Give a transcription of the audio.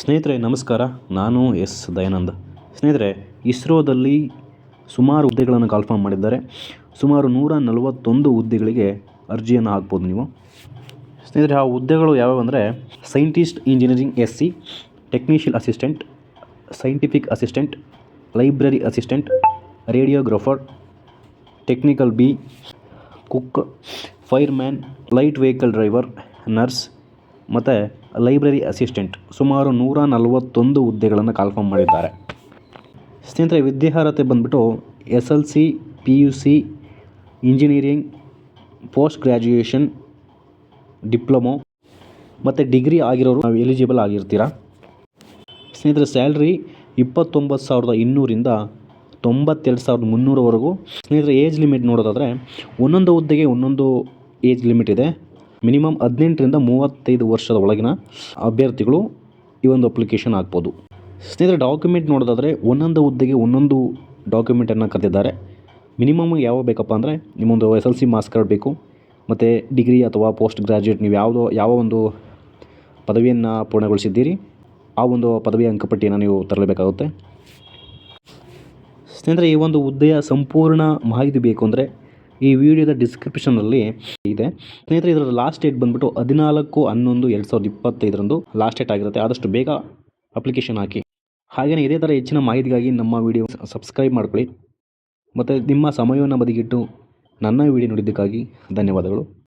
ಸ್ನೇಹಿತರೆ, ನಮಸ್ಕಾರ. ನಾನು ಎಸ್. ದಯಾನಂದ್. ಸ್ನೇಹಿತರೆ, ಇಸ್ರೋದಲ್ಲಿ ಸುಮಾರು ಹುದ್ದೆಗಳನ್ನು ಕಾಲ್ಫಾರ್ಮ್ ಮಾಡಿದ್ದಾರೆ. ಸುಮಾರು ನೂರ ನಲವತ್ತೊಂದು ಹುದ್ದೆಗಳಿಗೆ ಅರ್ಜಿಯನ್ನು ಹಾಕ್ಬೋದು ನೀವು. ಸ್ನೇಹಿತರೆ, ಆ ಹುದ್ದೆಗಳು ಯಾವ್ಯಾವು ಅಂದರೆ, scientist engineering S C technician assistant, scientific assistant, library assistant, radiographer, technical B, cook, fireman, light vehicle driver, nurse ಮತ್ತು ಲೈಬ್ರರಿ ಅಸಿಸ್ಟೆಂಟ್ ಸುಮಾರು ನೂರ ನಲವತ್ತೊಂದು ಹುದ್ದೆಗಳನ್ನು ಕಾಲ್ಫಾರ್ಮ್ ಮಾಡಿದ್ದಾರೆ. ಸ್ನೇಹಿತರೆ, ವಿದ್ಯಾರ್ಹತೆ ಬಂದುಬಿಟ್ಟು S L C, P U C, engineering, post graduation, diploma ಮತ್ತು ಡಿಗ್ರಿ ಆಗಿರೋರು ನಾವು ಎಲಿಜಿಬಲ್ ಆಗಿರ್ತೀರಾ? ಸ್ನೇಹಿತರೆ, ಸ್ಯಾಲ್ರಿ ಇಪ್ಪತ್ತೊಂಬತ್ತು ಸಾವಿರದ ಇನ್ನೂರಿಂದ ತೊಂಬತ್ತೆರಡು ಸಾವಿರದ ಮುನ್ನೂರವರೆಗೂ ಸ್ನೇಹಿತರೆ, ಏಜ್ ಲಿಮಿಟ್ ನೋಡೋದಾದರೆ ಒಂದೊಂದು ಹುದ್ದೆಗೆ ಒಂದೊಂದು ಏಜ್ ಲಿಮಿಟ್ ಇದೆ. ಮಿನಿಮಮ್ ಹದಿನೆಂಟರಿಂದ ಮೂವತ್ತೈದು ವರ್ಷದ ಒಳಗಿನ ಅಭ್ಯರ್ಥಿಗಳು ಈ ಒಂದು ಅಪ್ಲಿಕೇಶನ್ ಹಾಕ್ಬೋದು ಸ್ನೇಹಿತರೆ ಡಾಕ್ಯುಮೆಂಟ್ ನೋಡೋದಾದರೆ ಒಂದೊಂದು ಹುದ್ದೆಗೆ ಒಂದೊಂದು ಡಾಕ್ಯುಮೆಂಟನ್ನು ಕರೆದಿದ್ದಾರೆ ಮಿನಿಮಮ್ ಯಾವ ಬೇಕಪ್ಪ ಅಂದರೆ ನಿಮ್ಮೊಂದು S L C marks card ಬೇಕು, ಮತ್ತು ಡಿಗ್ರಿ ಅಥವಾ ಪೋಸ್ಟ್ ಗ್ರ್ಯಾಜುಯೇಟ್ ನೀವು ಯಾವುದೋ, ಯಾವ ಒಂದು ಪದವಿಯನ್ನು ಪೂರ್ಣಗೊಳಿಸಿದ್ದೀರಿ, ಆ ಒಂದು ಪದವಿಯ ಅಂಕಪಟ್ಟಿಯನ್ನು ನೀವು ತರಲೇಬೇಕಾಗುತ್ತೆ. ಸ್ನೇಹಿತರೆ, ಈ ಒಂದು ಹುದ್ದೆಯ ಸಂಪೂರ್ಣ ಮಾಹಿತಿ ಬೇಕು ಅಂದರೆ ಈ ವಿಡಿಯೋದ ಡಿಸ್ಕ್ರಿಪ್ಷನಲ್ಲಿ ಇದೆ. ಸ್ನೇಹಿತರೆ ಇದರ ಲಾಸ್ಟ್ ಡೇಟ್ ಬಂದುಬಿಟ್ಟು ಹದಿನಾಲ್ಕು ಹನ್ನೊಂದು ಎರಡು ಸಾವಿರದ ಇಪ್ಪತ್ತೈದರಂದು ಲಾಸ್ಟ್ ಡೇಟ್ ಆಗಿರುತ್ತೆ. ಆದಷ್ಟು ಬೇಗ ಅಪ್ಲಿಕೇಶನ್ ಹಾಕಿ. ಹಾಗೆಯೇ ಇದೇ ಥರ ಹೆಚ್ಚಿನ ಮಾಹಿತಿಗಾಗಿ ನಮ್ಮ ವಿಡಿಯೋ ಸಬ್ಸ್ಕ್ರೈಬ್ ಮಾಡ್ಕೊಳ್ಳಿ. ಮತ್ತು ನಿಮ್ಮ ಸಮಯವನ್ನು ಬದಿಗಿಟ್ಟು ನನ್ನ ವಿಡಿಯೋ ನೋಡಿದ್ದಕ್ಕಾಗಿ ಧನ್ಯವಾದಗಳು.